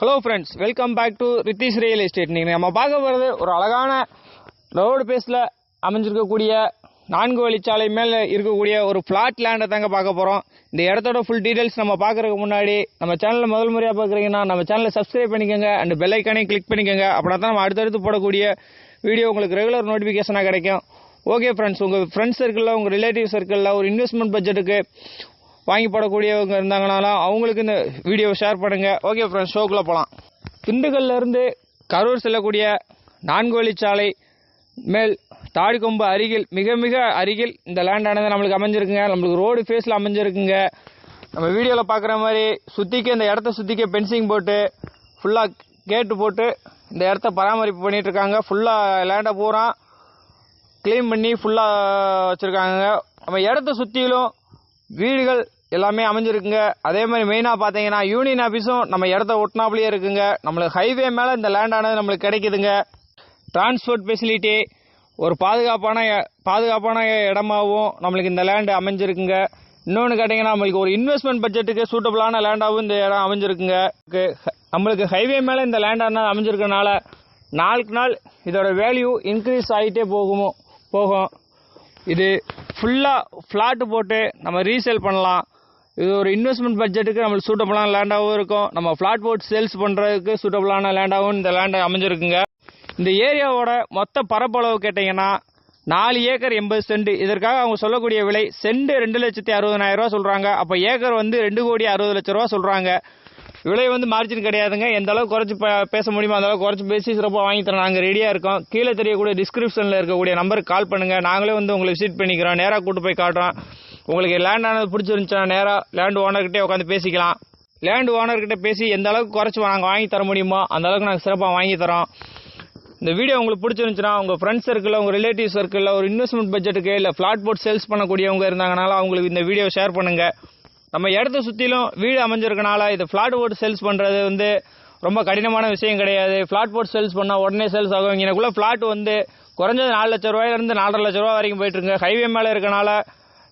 Hello friends welcome back to Rithish real estate நீங்கள் நம்ம பார்க்க போகிறது ஒரு அழகான ரோடு பேஸில் அமைஞ்சிருக்கக்கூடிய நான்கு வழிச்சாலை மேலே இருக்கக்கூடிய ஒரு ஃப்ளாட் லேண்டை தாங்க பார்க்க போகிறோம் இந்த இடத்தோட ஃபுல் டீடைல்ஸ் நம்ம பார்க்கறதுக்கு முன்னாடி நம்ம சேனலில் முதல் முறையாக பார்க்குறீங்கன்னா நம்ம சேனலை சப்ஸ்கிரைப் பண்ணிக்கோங்க அண்ட் பெல் ஐக்கானையும் கிளிக் பண்ணிக்கோங்க. அப்படின்னா தான் நம்ம அடுத்தடுத்து போடக்கூடிய வீடியோ உங்களுக்கு ரெகுலர் நோட்டிஃபிகேஷனாக கிடைக்கும். ஓகே ஃப்ரெண்ட்ஸ் உங்கள் ஃப்ரெண்ட்ஸ் சர்க்கிளில் உங்கள் ரிலேட்டிவ் சர்க்கிளில் ஒரு இன்வெஸ்ட்மெண்ட் பட்ஜெட்டுக்கு வாங்கி போடக்கூடியவங்க இருந்தாங்கனாலும் அவங்களுக்கு இந்த வீடியோ ஷேர் பண்ணுங்கள் ஓகே ஃப்ரெண்ட்ஸ் ஷோக்குள்ளே போகலாம் திண்டுக்கல்லிருந்து கரூர் செல்லக்கூடிய நான்கு வழிச்சாலை மேல் தாடிக்கொம்பு அருகில் மிக மிக அருகில் இந்த லேண்டானது நம்மளுக்கு அமைஞ்சிருக்குங்க. நம்மளுக்கு ரோடு ஃபேஸில் அமைஞ்சிருக்குங்க. நம்ம வீடியோவில் பார்க்குற மாதிரி சுற்றிக்க இந்த இடத்த சுற்றிக்க பென்சிங் போட்டு ஃபுல்லாக கேட்டு போட்டு இந்த இடத்த பராமரிப்பு பண்ணிகிட்ருக்காங்க இருக்காங்க ஃபுல்லாக லேண்டை பூரா க்ளீன் பண்ணி ஃபுல்லாக வச்சுருக்காங்க. நம்ம இடத்த சுற்றிலும் வீடுகள் எல்லாமே அமைஞ்சிருக்குங்க. அதே மாதிரி மெயினாக பார்த்தீங்கன்னா யூனியன் ஆஃபீஸும் நம்ம இடத்த ஒட்டினாப்லேயே இருக்குங்க. நம்மளுக்கு ஹைவே மேலே இந்த லேண்டானது நம்மளுக்கு கிடைக்குதுங்க. டிரான்ஸ்போர்ட் ஃபெசிலிட்டி ஒரு பாதுகாப்பான பாதுகாப்பான இடமாவும் நம்மளுக்கு இந்த லேண்டு அமைஞ்சிருக்குங்க. இன்னொன்று கேட்டிங்கன்னா நம்மளுக்கு ஒரு இன்வெஸ்ட்மெண்ட் பட்ஜெட்டுக்கு சூட்டபிளான லேண்டாகவும் இந்த இடம் அமைஞ்சிருக்குங்க. நம்மளுக்கு ஹைவே மேலே இந்த லேண்டான அமைஞ்சிருக்கனால நாளுக்கு நாள் இதோட வேல்யூ இன்க்ரீஸ் ஆகிட்டே போகுமோ போகும். இது ஃபுல்லாக ஃப்ளாட்டு போட்டு நம்ம ரீசேல் பண்ணலாம். இது ஒரு இன்வெஸ்ட்மெண்ட் பட்ஜெட்டுக்கு நம்மளுக்கு சூட்டபிளான லேண்டாகவும் இருக்கும். நம்ம ஃப்ளாட் போட் சேல்ஸ் பண்ணுறதுக்கு சூட்டபிளான லேண்டாகவும் இந்த லேண்டை அமைஞ்சிருக்குங்க. இந்த ஏரியாவோட மொத்த பரப்பளவு கேட்டிங்கன்னா நாலு ஏக்கர் எண்பது சென்ட். இதற்காக அவங்க சொல்லக்கூடிய விலை சென்ட் ரெண்டு லட்சத்தி அறுபதனாயிரம் ரூபா சொல்கிறாங்க அப்போ ஏக்கர் வந்து ரெண்டு கோடி அறுபது லட்ச ரூபா சொல்கிறாங்க விலை வந்து மார்ஜின் கிடையாதுங்க. எந்த அளவுக்கு குறைச்சி பேச முடியுமோ அந்த அளவுக்கு குறைச்சி பேசி சிறப்பாக வாங்கி தரோம் நாங்கள் ரெடியாக இருக்கோம். கீழே தெரியக்கூடிய டிஸ்கிரிப்ஷனில் இருக்கக்கூடிய நம்பருக்கு கால் பண்ணுங்கள் நாங்களே வந்து உங்களை விசிட் பண்ணிக்கிறோம். நேராக கூட்டு போய் காட்டுறோம். உங்களுக்கு லேண்ட் ஆனது பிடிச்சிருந்துச்சுன்னா நேராக லேண்ட் ஓனர்கிட்டே உட்காந்து பேசிக்கலாம். லேண்ட் ஓனர்கிட்ட பேசி எந்த அளவுக்கு குறைச்சி நாங்கள் வாங்கி தர முடியுமோ அந்த அளவுக்கு நாங்கள் சிறப்பாக வாங்கி தரோம் இந்த வீடியோ உங்களுக்கு பிடிச்சிருந்துச்சுன்னா உங்கள் ஃப்ரெண்ட்ஸ் சர்க்கிளில் உங்கள் ரிலேட்டிவ் சர்க்கிளில் ஒரு இன்வெஸ்ட்மெண்ட் பட்ஜெட்டுக்கு இல்லை ஃப்ளாட் போட் சேல்ஸ் பண்ணக்கூடியவங்க இருந்தாங்கனால அவங்களுக்கு இந்த வீடியோ ஷேர் பண்ணுங்கள் நம்ம இடத்த சுற்றிலும் வீடு அமைஞ்சிருக்கனால இது ஃப்ளாட் போட்டு சேல்ஸ் பண்ணுறது வந்து ரொம்ப கடினமான விஷயம் கிடையாது. ஃப்ளாட் போர்ட் சேல்ஸ் பண்ணால் உடனே சேல்ஸ் ஆகும் இங்கனக்குள்ளே ஃப்ளாட் வந்து குறைஞ்சது நாலு லட்ச ரூபாயிலேருந்து நாலரை லட்ச ரூபா வரைக்கும் போயிட்டுருங்க ஹைவே மேலே இருக்கனால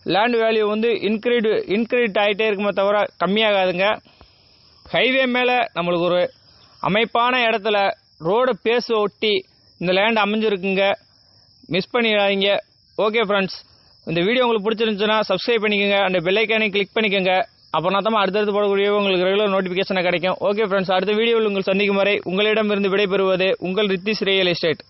லேண்ட் வேல்யூ வந்து இன்க்ரீடு இன்க்ரீட் ஆகிட்டே இருக்குமே தவிர கம்மியாகாதுங்க. ஹைவே மேலே நம்மளுக்கு ஒரு அமைப்பான இடத்துல ரோடு பேஸ் ஒட்டி இந்த லேண்ட் அமைஞ்சிருக்குங்க. மிஸ் பண்ணிடாதீங்க. ஓகே ஃப்ரெண்ட்ஸ் இந்த வீடியோ உங்களுக்கு பிடிச்சிருந்துச்சுன்னா சப்ஸ்கிரைப் பண்ணிக்கோங்க. அந்த பெல்லைக்கானே கிளிக் பண்ணிக்கோங்க. அப்புறம் தான் அடுத்தடுத்து போடக்கூடிய உங்களுக்கு ரெகுலர் நோட்டிஃபிகேஷன் கிடைக்கும். ஓகே ஃப்ரெண்ட்ஸ் அடுத்த வீடியோவில் உங்கள் சந்திக்கும் வரை உங்களிடமிருந்து விடைபெறுவது உங்கள் ரித்திஸ் ரியல் எஸ்டேட்